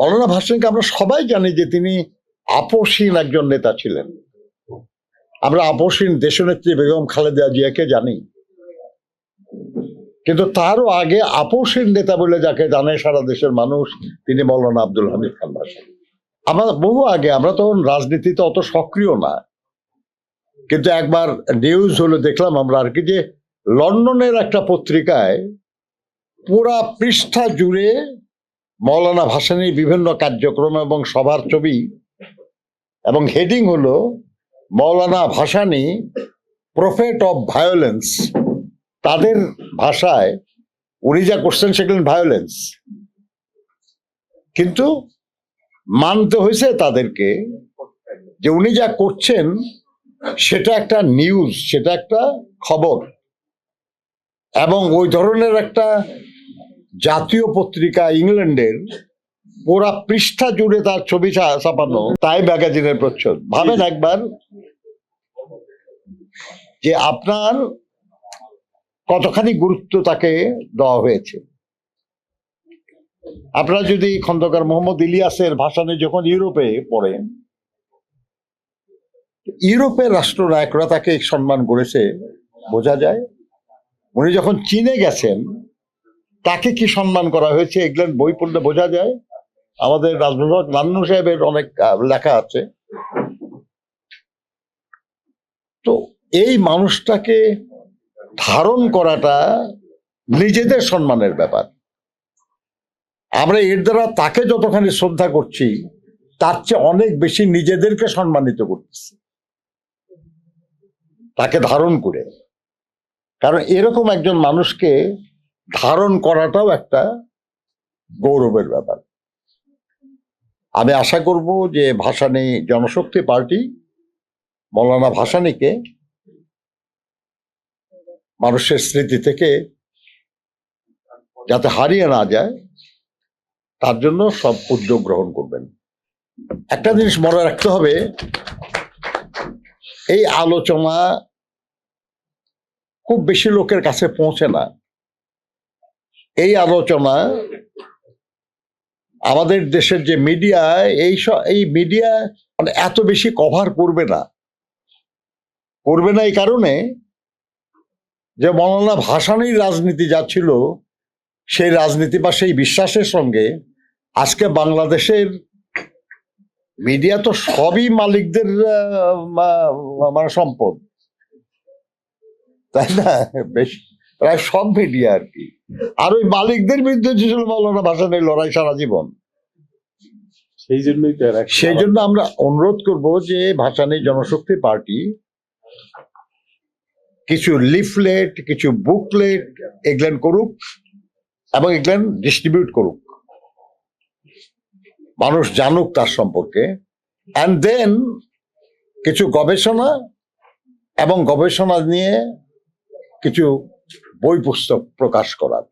মৌলানা ভাসানীকে আমরা সবাই জানি যে তিনি আপসীন একজন নেতা ছিলেন। আমরা আপসীন দেশনেত্রী বেগম খালেদা জিয়াকে জানি। কিন্তু তারও আগে আপসীন নেতা বলে যাকে জানে সারা দেশের মানুষ, তিনি মৌলানা আব্দুল হামিদ খান ভাসানী। আমরা বহু আগে, আমরা তখন রাজনীতিতে অত সক্রিয় না। কিন্তু একবার নিউজ হলো, দেখলাম আমরা আর কি যে লন্ডনের একটা পত্রিকায় পুরা পৃষ্ঠা জুড়ে মৌলানা ভাসানীর বিভিন্ন কার্যক্রম এবং সভার ছবি এবং হেডিং হলো Maulana Bhashani prophet of violence তাদের ভাষায় উনি যা করছেন সেগুলো ভায়োলেন্স কিন্তু মানতে হয়েছে তাদেরকে যে উনি যা করছেন, সেটা একটা নিউজ সেটা একটা খবর। এবং ওই ধরনের একটা জাতীয় পত্রিকা ইংল্যান্ডের পুরা পৃষ্ঠা জুড়ে তার ছবি ছাপানো তাই ম্যাগাজিনের প্রচ্ছদ। ভাবেন একবার যে আপনার কতখানি গুরুত্ব তাকে দেওয়া হয়েছে। আপনারা যদি খন্দকার মোহাম্মদ ইলিয়াসের ভাষণে যখন ইউরোপে পড়েন ইউরোপের রাষ্ট্রনায়করা তাকে সম্মান করেছে বোঝা যায়। উনি যখন চীনে গেছেন তাকে কি সম্মান করা হয়েছে এগুলো বই পড়লে বোঝা যায়। আমাদের রাজনীতি নান্নু সাহেবের অনেক লেখা আছে। তো এই মানুষটাকে ধারণ করাটা নিজেদের সম্মানের ব্যাপার। আমরা এর দ্বারা তাকে যতখানি শ্রদ্ধা করছি, তার চেয়ে অনেক বেশি নিজেদেরকে সম্মানিত করতেছি। তাকে ধারণ করে। কারণ এরকম একজন মানুষকে ধারণ করাটাও একটা গৌরবের ব্যাপার। আমি আশা করব যে ভাসানী জনশক্তি পার্টি মৌলানা ভাসানীকে মানুষের স্মৃতি থেকে যাতে হারিয়ে না যায়, তার জন্য সব উদ্যোগ গ্রহণ করবেন। একটা জিনিস মনে রাখতে হবে, এই আলোচনা খুব বেশি লোকের কাছে পৌঁছে না। এই আলোচনা আমাদের দেশের যে মিডিয়া এই এই মিডিয়া মানে এত বেশি কভার করবে না। করবে না এই কারণে যে মৌলানা ভাসানির রাজনীতি যা ছিল, সেই রাজনীতি বা সেই বিশ্বাসের সঙ্গে আজকে বাংলাদেশের মিডিয়া তো সবই মালিকদের মানে সম্পদ। তাই না? বেশ প্রায় সব মিডিয়া আর কি। আর ওই মালিকদের বিরুদ্ধে ছিল মৌলানা ভাসানের লড়াই সারা জীবন। সেই জন্যই সেই জন্য আমরা অনুরোধ করব যে ভাসানী জনশক্তি পার্টি কিছু লিফলেট কিছু বুকলেট এগুলেন করুক এবং এগুলেন ডিস্ট্রিবিউট করুক। মানুষ জানুক তার সম্পর্কে। অ্যান্ড দেন কিছু গবেষণা এবং গবেষণা নিয়ে কিছু বই পুস্তক প্রকাশ করার।